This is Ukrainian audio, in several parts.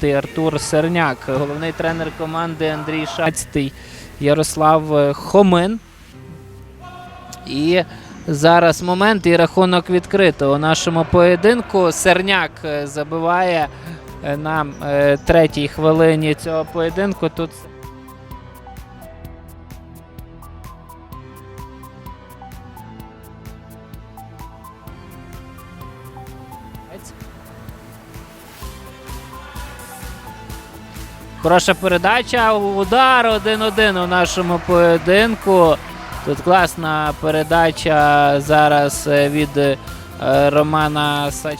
15-й Артур Серняк, головний тренер команди Андрій Шацький, Ярослав е, Хомин. І зараз момент і рахунок відкрито у нашому поєдинку. Серняк е, забиває е, на третій хвилині цього поєдинку. Тут Хороша передача. Удар 1-1 у нашому поєдинку. Тут класна передача зараз е, від е, Романа Сач.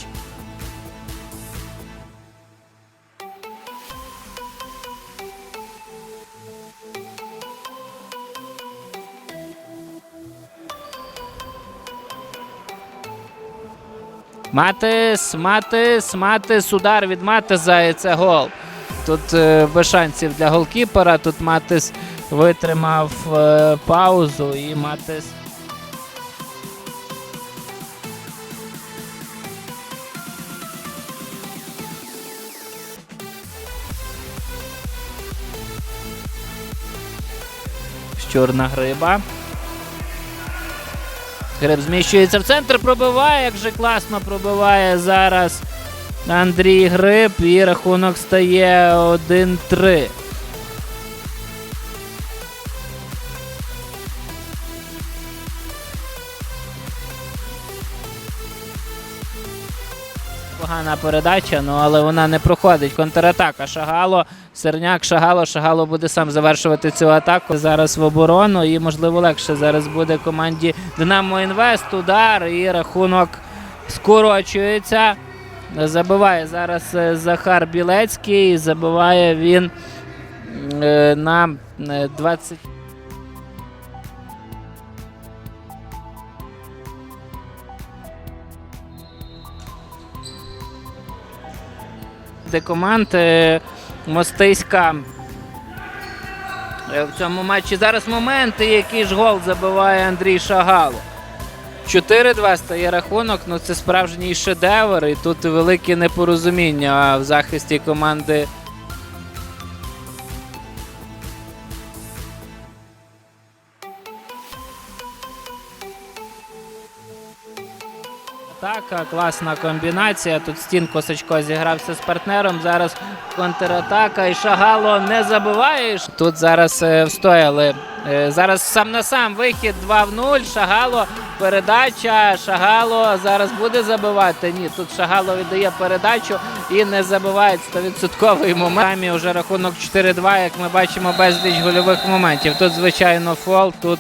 Матис, Матис, Матис, удар від Матиза і це гол. Тут е, без шансів для голкіпера. Тут Матис витримав е, паузу і Матис. Чорна гриба. Гриб зміщується в центр, пробиває, як же класно пробиває зараз Андрій Гриб і рахунок стає 1-3. Погана передача, ну але вона не проходить. Контратака. Шагало, Серняк, Шагало, Шагало буде сам завершувати цю атаку. Зараз в оборону і, можливо, легше зараз буде команді Динамо Інвест. Удар і рахунок скорочується. Забиває зараз е, Захар Білецький. Забиває він е, на е, 20. Де команд е, Мостиська е, в цьому матчі. Зараз моменти, який ж гол забиває Андрій Шагало. 4-2 стає рахунок, ну це справжній шедевр, і тут велике непорозуміння в захисті команди. Атака, класна комбінація. Тут стін Косачко зігрався з партнером. Зараз контратака і Шагало не забиваєш. Тут зараз е, встояли. Е, зараз сам на сам вихід 2 в 0. Шагало передача. Шагало зараз буде забивати. Ні, тут Шагало віддає передачу і не забиває 100% момент. Самі вже рахунок 4-2, як ми бачимо, безліч гольових моментів. Тут, звичайно, фол. Тут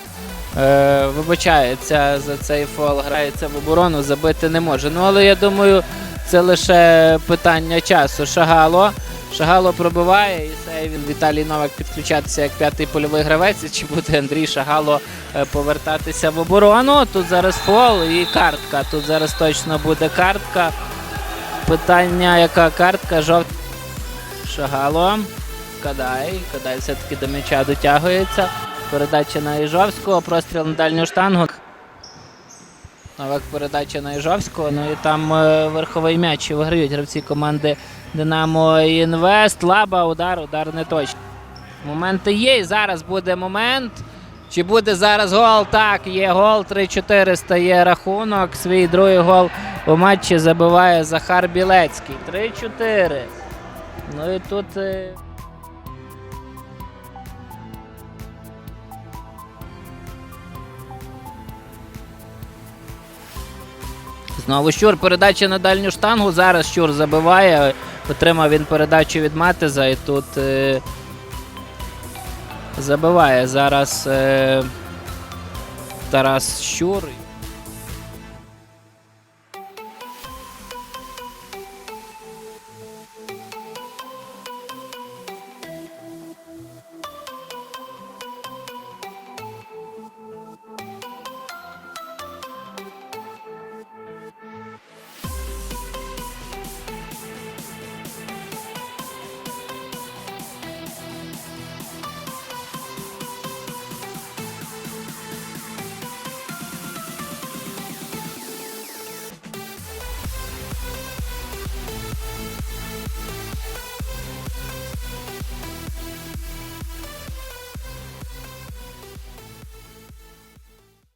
е, вибачається за цей фол, грається в оборону, забити не може. Ну, але я думаю, це лише питання часу. Шагало. Шагало пробиває і це він Віталій Новак підключатися як п'ятий польовий гравець. Чи буде Андрій Шагало е, повертатися в оборону? Тут зараз фол і картка. Тут зараз точно буде картка. Питання, яка картка? Жовт. Шагало. Кадай. Кадай все-таки до м'яча дотягується. Передача на Іжовського, простріл на дальню штангу. Новак передача на Іжовського. Ну і там е, верховий м'яч виграють гравці команди Динамо Інвест. Лаба, удар, удар не точний. Моменти є. І зараз буде момент. Чи буде зараз гол? Так, є гол. 3-4 стає рахунок. Свій другий гол у матчі забиває Захар Білецький. 3-4. Ну і тут. Знову Щур, передача на дальню штангу. Зараз Щур забиває. Отримав він передачу від Матеза і тут е, забиває зараз е, Тарас Щур.